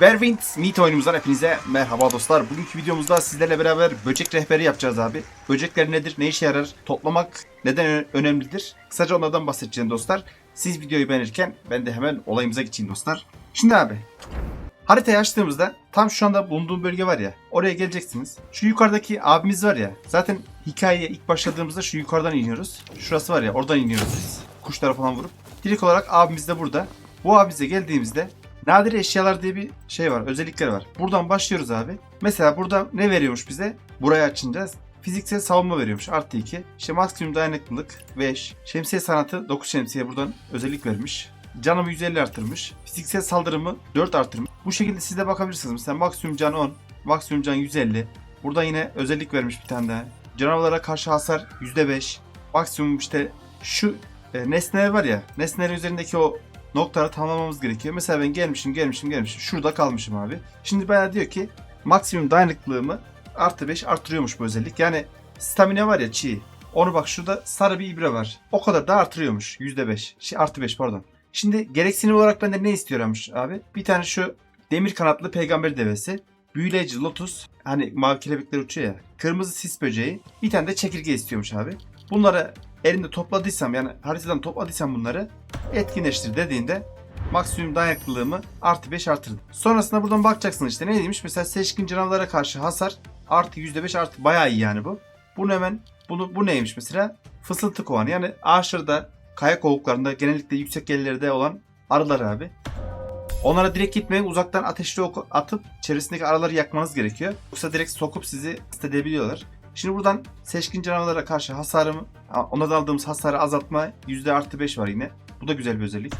Berwind Meet oyunumuzdan hepinize merhaba dostlar. Bugünkü videomuzda sizlerle beraber böcek rehberi yapacağız abi. Böcekler nedir, ne işe yarar, toplamak neden önemlidir? Kısaca onlardan bahsedeceğim dostlar. Siz videoyu beğenirken ben de hemen olayımıza geçeyim dostlar. Şimdi abi, haritayı açtığımızda tam şu anda bulunduğum bölge var ya, oraya geleceksiniz. Şu yukarıdaki abimiz var ya, zaten hikayeye ilk başladığımızda şu yukarıdan iniyoruz. Şurası var ya, oradan iniyoruz biz. Kuşlara falan vurup. Direkt olarak abimiz de burada. Bu abimize geldiğimizde Nadir eşyalar diye bir şey var, özellikleri var. Buradan başlıyoruz abi. Mesela burada ne veriyormuş bize? Burayı açınca fiziksel savunma veriyormuş. Artı 2. İşte maksimum dayanıklılık 5. Şemsiye sanatı 9 şemsiye buradan özellik vermiş. Canımı 150 artırmış. Fiziksel saldırımı 4 artırmış. Bu şekilde siz de bakabilirsiniz. Mesela maksimum can 10. Maksimum can 150. Burada yine özellik vermiş bir tane daha. Canavarlara karşı hasar %5. Maksimum işte şu e, nesneler var ya. Nesnelerin üzerindeki o noktaları tamamlamamız gerekiyor. Mesela ben gelmişim gelmişim gelmişim. Şurada kalmışım abi. Şimdi bana diyor ki maksimum dayanıklılığımı artı 5 artırıyormuş bu özellik. Yani stamina var ya çiğ. Onu bak şurada sarı bir ibre var. O kadar da artırıyormuş. %5. Şey, artı 5 pardon. Şimdi gereksinim olarak benden ne istiyormuş abi? Bir tane şu demir kanatlı peygamber devesi. Büyüleyici lotus. Hani mavi kelebekler uçuyor ya. Kırmızı sis böceği. Bir tane de çekirge istiyormuş abi. Bunları elimde topladıysam yani haritadan topladıysam bunları etkinleştir dediğinde maksimum dayanıklılığımı artı 5 artırdım. Sonrasında buradan bakacaksın işte ne demiş mesela seçkin canavarlara karşı hasar artı %5 artı bayağı iyi yani bu. Bunu hemen bunu bu neymiş mesela? Fısıltı kovanı yani ağaçlarda kaya kovuklarında genellikle yüksek yerlerde olan arılar abi. Onlara direkt gitmeyin uzaktan ateşli ok atıp içerisindeki araları yakmanız gerekiyor. Yoksa direkt sokup sizi hasta edebiliyorlar. Şimdi buradan seçkin canavarlara karşı hasarımı, onlardan aldığımız hasarı azaltma yüzde artı 5 var yine. Bu da güzel bir özellik.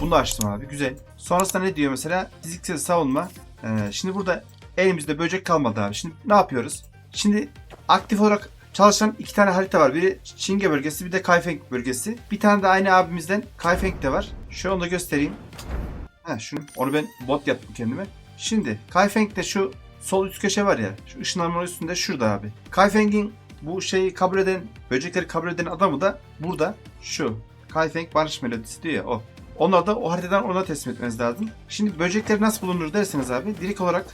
Bunu da açtım abi. Güzel. Sonrasında ne diyor mesela? Fiziksel savunma. Ee, şimdi burada elimizde böcek kalmadı abi. Şimdi ne yapıyoruz? Şimdi aktif olarak çalışan iki tane harita var. Biri Çinge bölgesi bir de Kaifeng bölgesi. Bir tane de aynı abimizden Kaifeng de var. Şu onu da göstereyim. Ha şunu onu ben bot yaptım kendime. Şimdi Kaifeng'de şu sol üst köşe var ya. Şu ışınlanma üstünde şurada abi. Kaifeng'in bu şeyi kabul eden, böcekleri kabul eden adamı da burada şu. Kaifeng barış melodisi diyor ya o. Onlar da o haritadan ona teslim etmeniz lazım. Şimdi böcekler nasıl bulunur derseniz abi direkt olarak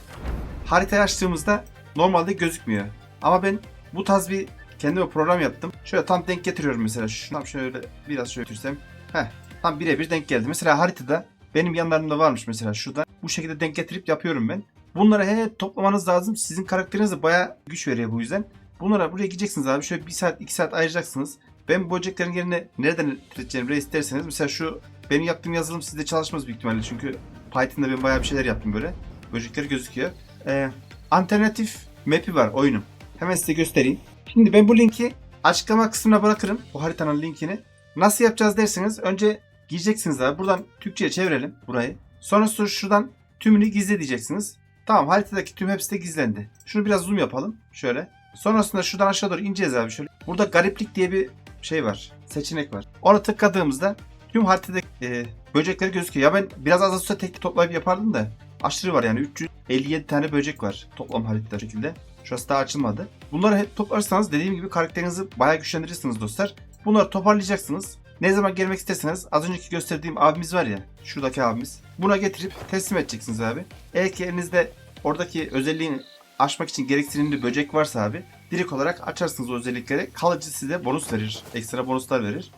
haritayı açtığımızda normalde gözükmüyor. Ama ben bu tarz bir kendime program yaptım. Şöyle tam denk getiriyorum mesela. Şunu şöyle biraz şöyle götürsem. Heh, tam birebir denk geldi. Mesela haritada benim yanlarımda varmış mesela şurada. Bu şekilde denk getirip yapıyorum ben. Bunları he toplamanız lazım. Sizin karakteriniz de bayağı güç veriyor bu yüzden. Bunlara buraya gideceksiniz abi. Şöyle 1 saat 2 saat ayıracaksınız. Ben bu böceklerin yerine nereden üreteceğimi isterseniz mesela şu benim yaptığım yazılım sizde çalışmaz büyük ihtimalle çünkü Python'da ben bayağı bir şeyler yaptım böyle. Böcekler gözüküyor. Ee, alternatif map'i var oyunun. Hemen size göstereyim. Şimdi ben bu linki açıklama kısmına bırakırım. Bu haritanın linkini. Nasıl yapacağız derseniz önce gireceksiniz abi. Buradan Türkçe'ye çevirelim burayı. Sonra şuradan tümünü gizle diyeceksiniz. Tamam haritadaki tüm hepsi de gizlendi. Şunu biraz zoom yapalım. Şöyle. Sonrasında şuradan aşağı doğru ineceğiz abi şöyle. Burada gariplik diye bir şey var. Seçenek var. Ona tıkladığımızda tüm haritada e, böcekler gözüküyor. Ya ben biraz az olsa tek toplayıp yapardım da aşırı var yani 357 tane böcek var toplam haritada şekilde. Şurası daha açılmadı. Bunları hep toplarsanız dediğim gibi karakterinizi bayağı güçlendirirsiniz dostlar. Bunları toparlayacaksınız. Ne zaman gelmek isterseniz az önceki gösterdiğim abimiz var ya şuradaki abimiz. Buna getirip teslim edeceksiniz abi. Eğer ki elinizde oradaki özelliğini aşmak için gereksinimli böcek varsa abi direkt olarak açarsınız o özellikleri. Kalıcı size bonus verir. Ekstra bonuslar verir.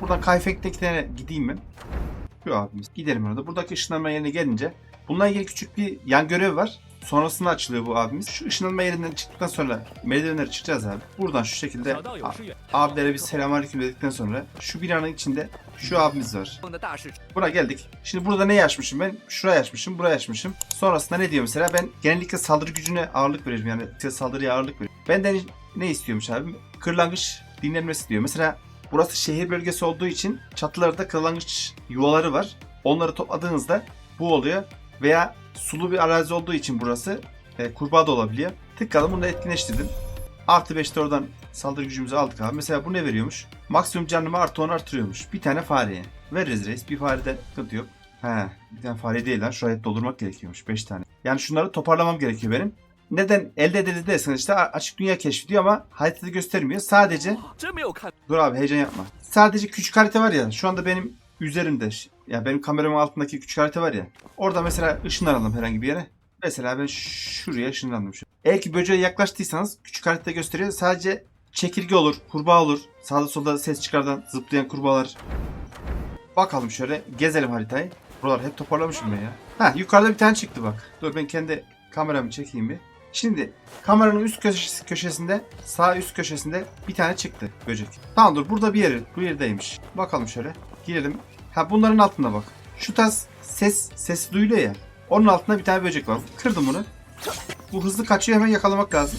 Buradan Kayfek'teki tane gideyim ben. Şu abimiz. Gidelim orada. Buradaki ışınlanma yerine gelince bununla ilgili küçük bir yan görev var. Sonrasında açılıyor bu abimiz. Şu ışınlanma yerinden çıktıktan sonra merdivenlere çıkacağız abi. Buradan şu şekilde abilere bir selamünaleyküm dedikten sonra şu binanın içinde şu abimiz var. Buna geldik. Şimdi burada ne açmışım ben? Şuraya açmışım, buraya açmışım. Sonrasında ne diyor mesela? Ben genellikle saldırı gücüne ağırlık veririm. Yani saldırıya ağırlık veririm. Benden ne istiyormuş abim? Kırlangıç dinlenmesi diyor. Mesela burası şehir bölgesi olduğu için çatılarda kırlangıç yuvaları var. Onları topladığınızda bu oluyor veya sulu bir arazi olduğu için burası e, kurbağa da olabiliyor. Tıkladım bunu da etkinleştirdim. Artı 5'te oradan saldırı gücümüzü aldık abi. Mesela bu ne veriyormuş? Maksimum canımı artı 10 artırıyormuş. Bir tane fareye. Veririz reis. Bir fareden sıkıntı yok. He, bir tane fare değil lan. Şurayı doldurmak gerekiyormuş. 5 tane. Yani şunları toparlamam gerekiyor benim. Neden elde edildi dersen işte açık dünya keşfediyor ama haritada göstermiyor. Sadece... Dur abi heyecan yapma. Sadece küçük harita var ya. Şu anda benim üzerinde ya benim kameramın altındaki küçük harita var ya. Orada mesela ışınlanalım herhangi bir yere. Mesela ben şuraya ışınlandım. Eğer ki böceğe yaklaştıysanız küçük harita gösteriyor. Sadece çekirge olur, kurbağa olur. Sağda solda ses çıkardan zıplayan kurbağalar. Bakalım şöyle gezelim haritayı. Buralar hep toparlamışım ben ya. Ha yukarıda bir tane çıktı bak. Dur ben kendi kameramı çekeyim bir. Şimdi kameranın üst köşesi, köşesinde sağ üst köşesinde bir tane çıktı böcek. Tamam dur burada bir yeri bu yerdeymiş. Bakalım şöyle girelim. Ha bunların altında bak. Şu tarz ses ses duyuluyor ya. Onun altında bir tane böcek var. Kırdım bunu. Bu hızlı kaçıyor hemen yakalamak lazım.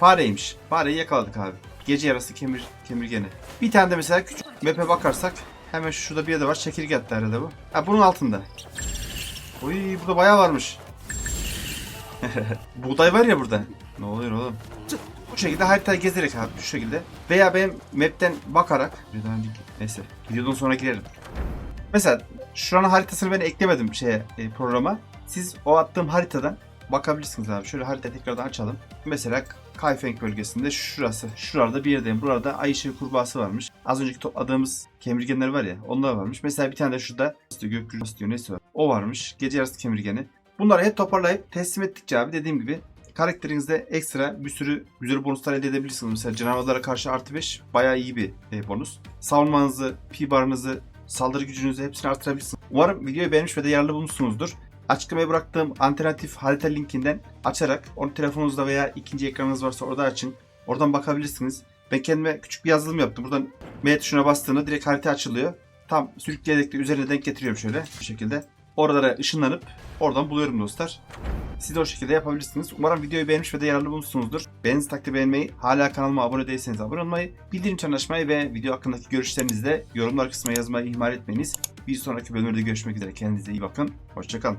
Fareymiş. Fareyi yakaladık abi. Gece yarısı kemir kemirgeni. Bir tane de mesela küçük map'e bakarsak hemen şurada bir yerde var. Çekirge hatta herhalde bu. Ha bunun altında. Oy burada bayağı varmış. Buğday var ya burada. Ne oluyor oğlum? Bu şekilde haritayı gezerek abi şu şekilde. Veya benim map'ten bakarak. Videodan önce- Neyse. Videodan sonra girelim. Mesela şuranın haritasını ben eklemedim şeye e, programa. Siz o attığım haritadan bakabilirsiniz abi. Şöyle harita tekrardan açalım. Mesela Kayfeng bölgesinde şurası. Şurada bir yerdeyim. Burada ay ışığı kurbağası varmış. Az önceki topladığımız kemirgenler var ya. Onlar varmış. Mesela bir tane de şurada istiyor, gökyüzü istiyor neyse. O varmış. Gece yarısı kemirgeni. Bunları hep toparlayıp teslim ettikçe abi dediğim gibi karakterinizde ekstra bir sürü güzel bonuslar elde edebilirsiniz. Mesela canavarlara karşı artı 5 bayağı iyi bir e, bonus. Savunmanızı, pi barınızı, saldırı gücünüzü hepsini artırabilirsiniz. Umarım videoyu beğenmiş ve de yararlı bulmuşsunuzdur. Açıklamaya bıraktığım alternatif harita linkinden açarak onu telefonunuzda veya ikinci ekranınız varsa orada açın. Oradan bakabilirsiniz. Ben kendime küçük bir yazılım yaptım. Buradan M tuşuna bastığında direkt harita açılıyor. Tam sürükleyerek de üzerine denk getiriyorum şöyle bu şekilde. Oralara ışınlanıp oradan buluyorum dostlar. Siz de o şekilde yapabilirsiniz. Umarım videoyu beğenmiş ve de yararlı bulmuşsunuzdur. Beğeniniz takdir beğenmeyi, hala kanalıma abone değilseniz abone olmayı, bildirim çanını açmayı ve video hakkındaki görüşlerinizi de yorumlar kısmına yazmayı ihmal etmeyiniz. Bir sonraki bölümde görüşmek üzere. Kendinize iyi bakın. Hoşçakalın.